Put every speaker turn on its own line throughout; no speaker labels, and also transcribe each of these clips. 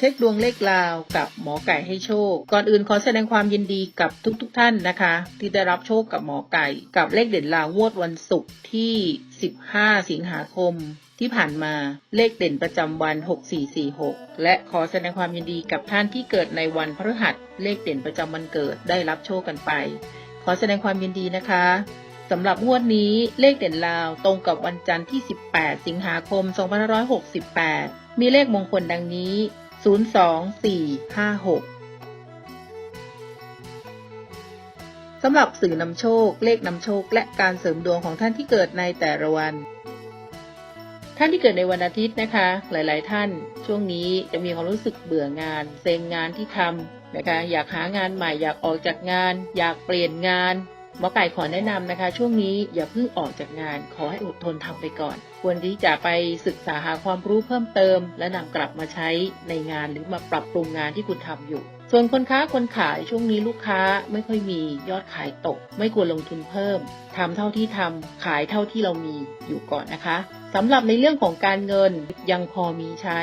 เช็คดวงเลขลาวกับหมอไก่ให้โชค ก่อนอื่นขอแสดงความยินดีกับทุกๆทท่านนะคะ ที่ได้รับโชคกับหมอไก่ กับเลขเด่นลาวงวดวันศุกร์ที่ 15 สิงหาคมที่ผ่านมาเลขเด่นประจำวัน 6446 และขอแสดงความยินดีกับท่านที่เกิดในวันพฤหัสเลขเด่นประจำวันเกิดได้รับโชคกันไป ขอแสดงความยินดีนะคะสำหรับงวดนี้เลขเด่นลาวตรงกับวันจันทร์ที่ 18 สิงหาคม 2568 มีเลขมงคลดังนี้ 02456 สำหรับสื่อนำโชค เลขนำโชค และการเสริมดวงของท่านที่เกิดในแต่ละวัน ท่านที่เกิดในวันอาทิตย์นะคะ หลาย ๆ ท่านช่วงนี้จะมีความรู้สึกเบื่องาน เซ็งงานที่ทำนะคะ อยากหางานใหม่ อยากออกจากงาน อยากเปลี่ยนงาน หมอไก่ขอแนะนำนะคะ ช่วงนี้อย่าเพิ่งออกจากงาน ขอให้อดทนทำไปก่อน ควรที่จะไปศึกษาหาความรู้เพิ่มเติม และนำกลับมาใช้ในงานหรือมาปรับปรุงงานที่คุณทำอยู่ ส่วนคนค้าคนขายช่วงนี้ลูกค้าไม่ค่อยมียอดขายตก ไม่ควรลงทุนเพิ่มทำเท่าที่ทำขายเท่าที่เรามีอยู่ก่อนนะคะสำหรับในเรื่องของการเงินยังพอมีใช้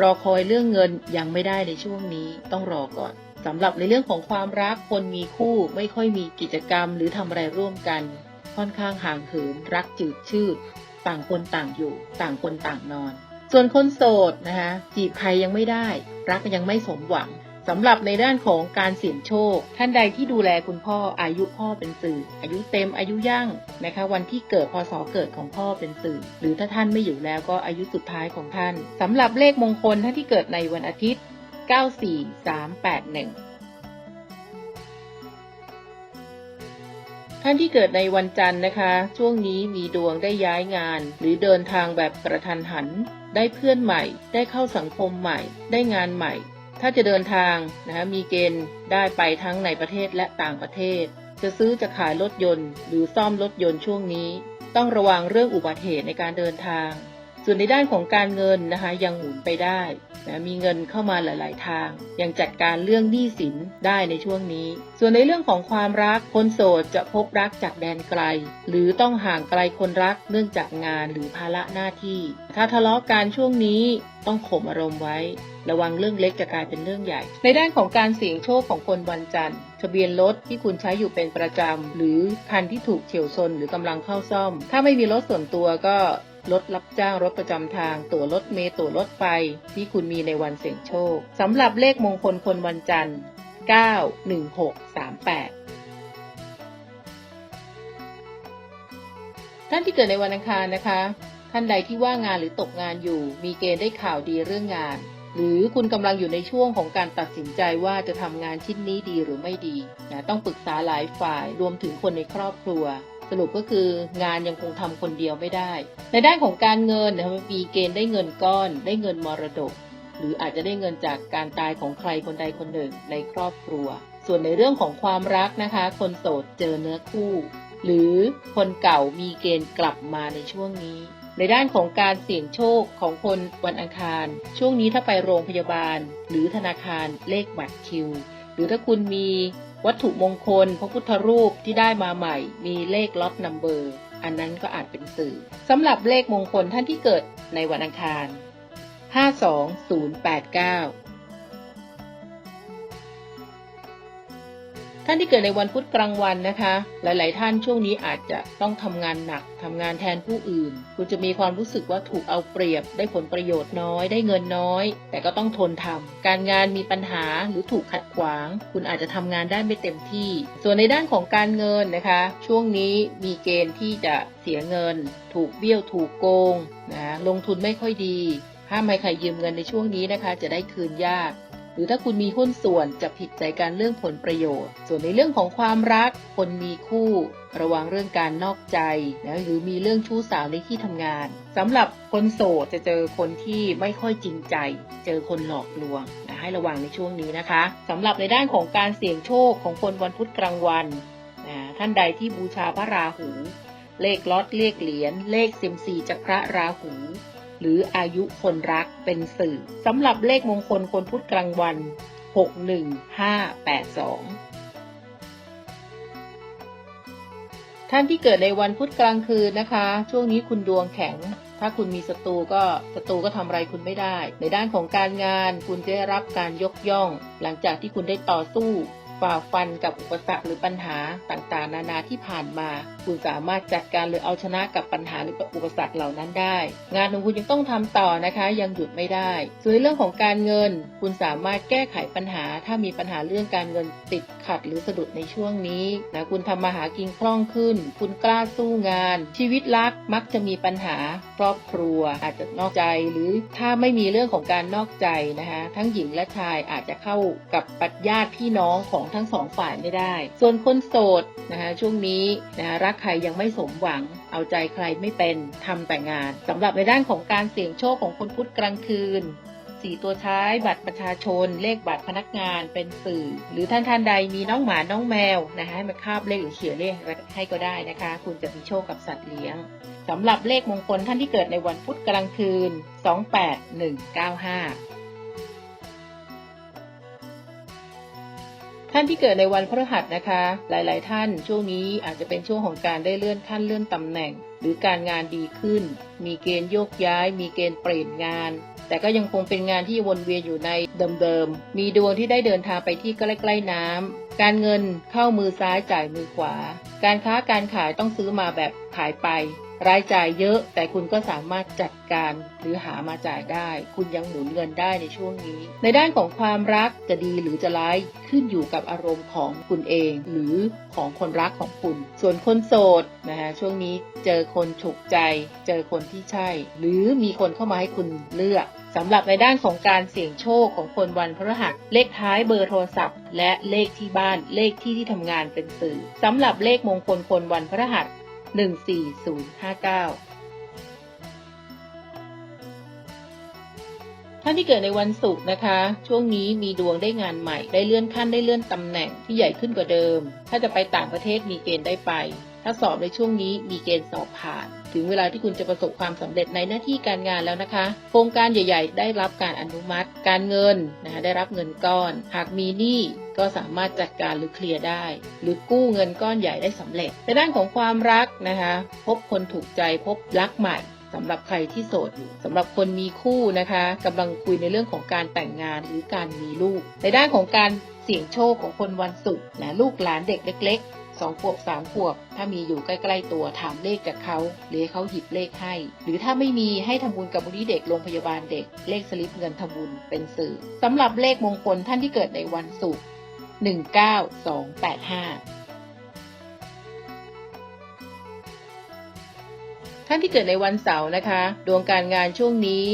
รอคอยเรื่องเงินยังไม่ได้ในช่วงนี้ต้องรอก่อน สำหรับในเรื่องของความรักคนมีคู่ไม่ค่อยมีกิจกรรมหรือทำอะไรร่วมกัน ค่อนข้างห่างเหินรักจืดชืด ต่างคนต่างอยู่ ต่างคนต่างนอน ส่วนคนโสดนะคะจีบใครยังไม่ได้ รักยังไม่สมหวังสำหรับในด้านของการเสี่ยงโชค ท่านใดที่ดูแลคุณพ่ออายุพ่อเป็นสื่อ อายุเต็มอายุย่างนะคะ วันที่เกิดพศเกิดของพ่อเป็นสื่อ หรือถ้าท่านไม่อยู่แล้วก็อายุสุดท้ายของท่านสำหรับเลขมงคลท่านที่เกิดในวันอาทิตย์ 94381 ท่านที่เกิดในวันจันทร์นะคะ ช่วงนี้มีดวงได้ย้ายงาน หรือเดินทางแบบกระทันหัน ได้เพื่อนใหม่ ได้เข้าสังคมใหม่ ได้งานใหม่ ถ้าจะเดินทางนะคะมีเกณฑ์ได้ไปทั้งในประเทศและต่างประเทศ จะซื้อจะขายรถยนต์ หรือซ่อมรถยนต์ช่วงนี้ ต้องระวังเรื่องอุบัติเหตุในการเดินทาง ส่วนในด้านของการเงินนะคะยังหมุนไปได้นะมีเงินเข้ามาหลาย ๆ ทาง ยังจัดการเรื่องหนี้สินได้ในช่วงนี้ ส่วนในเรื่องของความรักคนโสดจะพบรักจากแดนไกล หรือต้องห่างไกลคนรักเนื่องจากงานหรือภาระหน้าที่ ถ้าทะเลาะกันช่วงนี้ต้องข่มอารมณ์ไว้ ระวังเรื่องเล็กจะกลายเป็นเรื่องใหญ่ ในด้านของการเสี่ยงโชคของคนวันจันทร์ทะเบียนรถที่คุณใช้อยู่เป็นประจำ หรือคันที่ถูกเฉียวชนหรือกำลังเข้าซ่อม ถ้าไม่มีรถส่วนตัวก็ รถรับจ้างรถประจำทาง ตั๋วรถเมล์ตั๋วรถไฟ ที่คุณมีในวันเสี่ยงโชคสำหรับเลขมงคลคนวันจันทร์ 91638 ท่านที่เกิดในวันอังคารนะคะ ท่านใดที่ว่างงานหรือตกงานอยู่ มีเกณฑ์ได้ข่าวดีเรื่องงาน หรือคุณกำลังอยู่ในช่วงของการตัดสินใจว่าจะทำงานชิ้นนี้ดีหรือไม่ดีนะต้องปรึกษาหลายฝ่ายรวมถึงคนในครอบครัว สรุปก็คืองานยังคงทำคนเดียวไม่ได้ ในด้านของการเงินนะคะมีเกณฑ์ได้เงินก้อน ได้เงินมรดก หรืออาจจะได้เงินจากการตายของใครคนใดคนหนึ่งในครอบครัว ส่วนในเรื่องของความรักนะคะ คนโสดเจอเนื้อคู่ หรือคนเก่ามีเกณฑ์กลับมาในช่วงนี้ ในด้านของการเสี่ยงโชคของคนวันอังคาร ช่วงนี้ถ้าไปโรงพยาบาล หรือธนาคารเลขบัตรคิว หรือถ้าคุณมีวัตถุมงคลพระพุทธรูปที่ได้มาใหม่ มีเลขล็อตนัมเบอร์ อันนั้นก็อาจเป็นสื่อสำหรับเลขมงคลท่านที่เกิดในวันอังคาร 52089 ท่านที่เกิดในวันพุธกลางวันนะคะ หลาย ๆ ท่านช่วงนี้อาจจะต้องทำงานหนักทำงานแทนผู้อื่น คุณจะมีความรู้สึกว่าถูกเอาเปรียบ ได้ผลประโยชน์น้อย ได้เงินน้อย แต่ก็ต้องทนทำการงานมีปัญหาหรือถูกขัดขวาง คุณอาจจะทำงานได้ไม่เต็มที่ ส่วนในด้านของการเงินนะคะ ช่วงนี้มีเกณฑ์ที่จะเสียเงิน ถูกเบี้ยวถูกโกงนะลงทุนไม่ค่อยดีห้ามให้ใครยืมเงินในช่วงนี้นะคะ จะได้คืนยาก หรือถ้าคุณมีหุ้นส่วนจะผิดใจกันเรื่องผลประโยชน์ ส่วนในเรื่องของความรัก คนมีคู่ ระวังเรื่องการนอกใจนะหรือมีเรื่องชู้สาวในที่ทำงาน สำหรับคนโสดจะเจอคนที่ไม่ค่อยจริงใจ เจอคนหลอกลวงนะให้ระวังในช่วงนี้นะคะ สำหรับในด้านของการเสี่ยงโชคของคนวันพุธกลางวันนะท่านใดที่บูชาพระราหู เลขล็อตเลขเหรียญเลขเซมซีจากพระราหู หรืออายุคนรักเป็นสื่อสำหรับเลขมงคลคนพุธกลางวัน 61582ท่านที่เกิดในวันพุธกลางคืนนะคะ ช่วงนี้คุณดวงแข็ง ถ้าคุณมีศัตรูก็ศัตรูก็ทำอะไรคุณไม่ได้ ในด้านของการงาน คุณจะได้รับการยกย่อง หลังจากที่คุณได้ต่อสู้ ฝ่าฟันกับอุปสรรคหรือปัญหาต่างๆ นานาที่ผ่านมา คุณสามารถจัดการหรือเอาชนะกับปัญหาหรืออุปสรรคเหล่านั้นได้ งานของคุณยังต้องทำต่อนะคะ ยังหยุดไม่ได้ ส่วนในเรื่องของการเงิน คุณสามารถแก้ไขปัญหา ถ้ามีปัญหาเรื่องการเงินติดขัดหรือสะดุดในช่วงนี้นะคุณทำมาหากินคล่องขึ้น คุณกล้าสู้งาน ชีวิตรักมักจะมีปัญหาครอบครัว อาจจะนอกใจหรือถ้าไม่มีเรื่องของการนอกใจนะคะทั้งหญิงและชายอาจจะเข้ากับปัดญาติพี่น้องของทั้งสองฝ่ายไม่ได้ ส่วนคนโสดนะคะช่วงนี้นะคะรักใครยังไม่สมหวัง เอาใจใครไม่เป็นทำแต่งานสำหรับในด้านของการเสี่ยงโชคของคนพุธกลางคืนสี่ตัวท้ายบัตรประชาชน เลขบัตรพนักงานเป็นสื่อ หรือท่านท่านใดมีน้องหมาน้องแมวนะคะให้มาคาบเลขหรือเขียนเลขให้ก็ได้นะคะ คุณจะมีโชคกับสัตว์เลี้ยงสำหรับเลขมงคลท่านที่เกิดในวันพุธกลางคืน 28195านที่เกิดในวันพฤหัสนะคะ หลาย ๆ ท่านช่วงนี้อาจจะเป็นช่วงของการได้เลื่อนขั้นเลื่อนตำแหน่ง หรือการงานดีขึ้น มีเกณฑ์โยกย้าย มีเกณฑ์เปลี่ยนงาน แต่ก็ยังคงเป็นงานที่วนเวียนอยู่ในเดิม ๆ มีดวงที่ได้เดินทางไปที่ใกล้ ๆ น้ำ การเงินเข้ามือซ้ายจ่ายมือขวา การค้าการขายต้องซื้อมาแบบขายไป รายจ่ายเยอะแต่คุณก็สามารถจัดการหรือหามาจ่ายได้ คุณยังหมุนเงินได้ในช่วงนี้ ในด้านของความรักจะดีหรือจะร้ายขึ้นอยู่กับอารมณ์ของคุณเอง หรือของคนรักของคุณ ส่วนคนโสดนะคะช่วงนี้เจอคนถูกใจ เจอคนที่ใช่ หรือมีคนเข้ามาให้คุณเลือกสำหรับในด้านของการเสี่ยงโชคของคนวันพฤหัส เลขท้ายเบอร์โทรศัพท์ และเลขที่บ้านเลขที่ที่ทำงานเป็นสื่อสำหรับเลขมงคลคนวันพฤหัส 14059านที่เกิดในวันศุกร์นะคะ ช่วงนี้มีดวงได้งานใหม่ ได้เลื่อนขั้นได้เลื่อนตำแหน่งที่ใหญ่ขึ้นกว่าเดิม ถ้าจะไปต่างประเทศมีเกณฑ์ได้ไป ถ้าสอบในช่วงนี้มีเกณฑ์สอบผ่าน ถึงเวลาที่คุณจะประสบความสำเร็จในหน้าที่การงานแล้วนะคะ โครงการใหญ่ ๆ ได้รับการอนุมัติ การเงินนะคะได้รับเงินก้อน หากมีหนี้ก็สามารถจัดการหรือเคลียร์ได้ หรือกู้เงินก้อนใหญ่ได้สำเร็จในด้านของความรักนะคะ พบคนถูกใจพบรักใหม่ สำหรับใครที่โสดอยู่สำหรับคนมีคู่นะคะกำลังคุยในเรื่องของการแต่งงานหรือการมีลูก ในด้านของการเสี่ยงโชคของคนวันศุกร์นะลูกหลานเด็กเล็กๆสองขวบสามขวบ ถ้ามีอยู่ใกล้ๆตัวถามเลขจากเขาหรือเขาหยิบเลขให้ หรือถ้าไม่มีให้ทำบุญกับมูลนิธิเด็กโรงพยาบาลเด็ก เลขสลิปเงินทำบุญเป็นสื่อสำหรับเลขมงคลท่านที่เกิดในวันศุกร์19285 ท่านที่เกิดในวันเสาร์นะคะ ดวงการงานช่วงนี้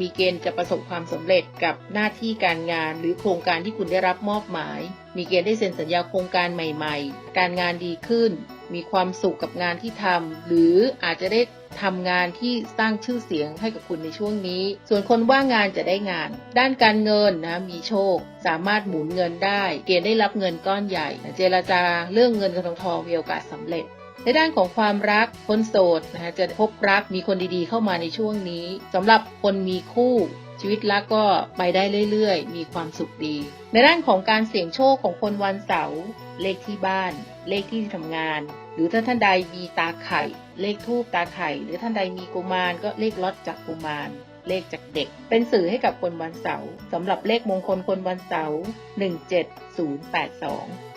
มีเกณฑ์จะประสบความสำเร็จกับหน้าที่การงาน หรือโครงการที่คุณได้รับมอบหมาย มีเกณฑ์ได้เซ็นสัญญาโครงการใหม่ ๆ การงานดีขึ้น มีความสุขกับงานที่ทำหรืออาจจะได้ทำงานที่สร้างชื่อเสียงให้กับคุณในช่วงนี้ ส่วนคนว่างงานจะได้งาน ด้านการเงินนะมีโชค สามารถหมุนเงินได้ เกณฑ์ได้รับเงินก้อนใหญ่ เจรจาเรื่องเงินกับทองทองมีโอกาสสำเร็จ ในด้านของความรักคนโสดนะคะจะพบรักมีคนดีๆ เข้ามาในช่วงนี้สำหรับคนมีคู่ชีวิตรักก็ไปได้เรื่อยๆ มีความสุขดี ในด้านของการเสี่ยงโชคของคนวันเสาร์เลขที่บ้าน เลขที่ทำงาน หรือถ้าท่านใดมีตาไข่ เลขทูบตาไข่ หรือท่านใดมีกุมารก็เลขลอดจากกุมาร เลขจากเด็ก เป็นสื่อให้กับคนวันเสาร์สำหรับเลขมงคลคนวันเสาร์17082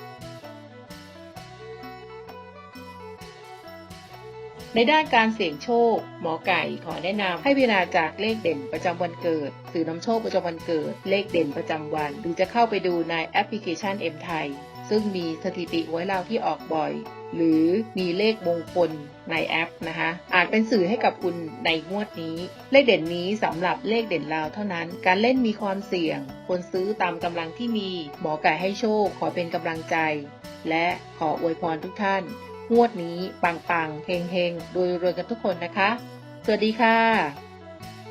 ในด้านการเสี่ยงโชค หมอไก่ขอแนะนำให้พิจาจากเลขเด่นประจำวันเกิด สื่อนำโชคประจำวันเกิด เลขเด่นประจำวัน หรือจะเข้าไปดูในแอปพลิเคชัน M ไทยซึ่งมีสถิติไว้เล่าที่ออกบ่อย หรือมีเลขมงคลในแอปนะคะ อาจเป็นสื่อให้กับคุณในงวดนี้ เลขเด่นนี้สำหรับเลขเด่นลาวเท่านั้น การเล่นมีความเสี่ยง ควรซื้อตามกำลังที่มี หมอไก่ให้โชค ขอเป็นกำลังใจ และขออวยพรทุกท่าน งวดนี้ปังๆเฮงๆโดยรวยกันทุกคนนะคะ สวัสดีค่ะ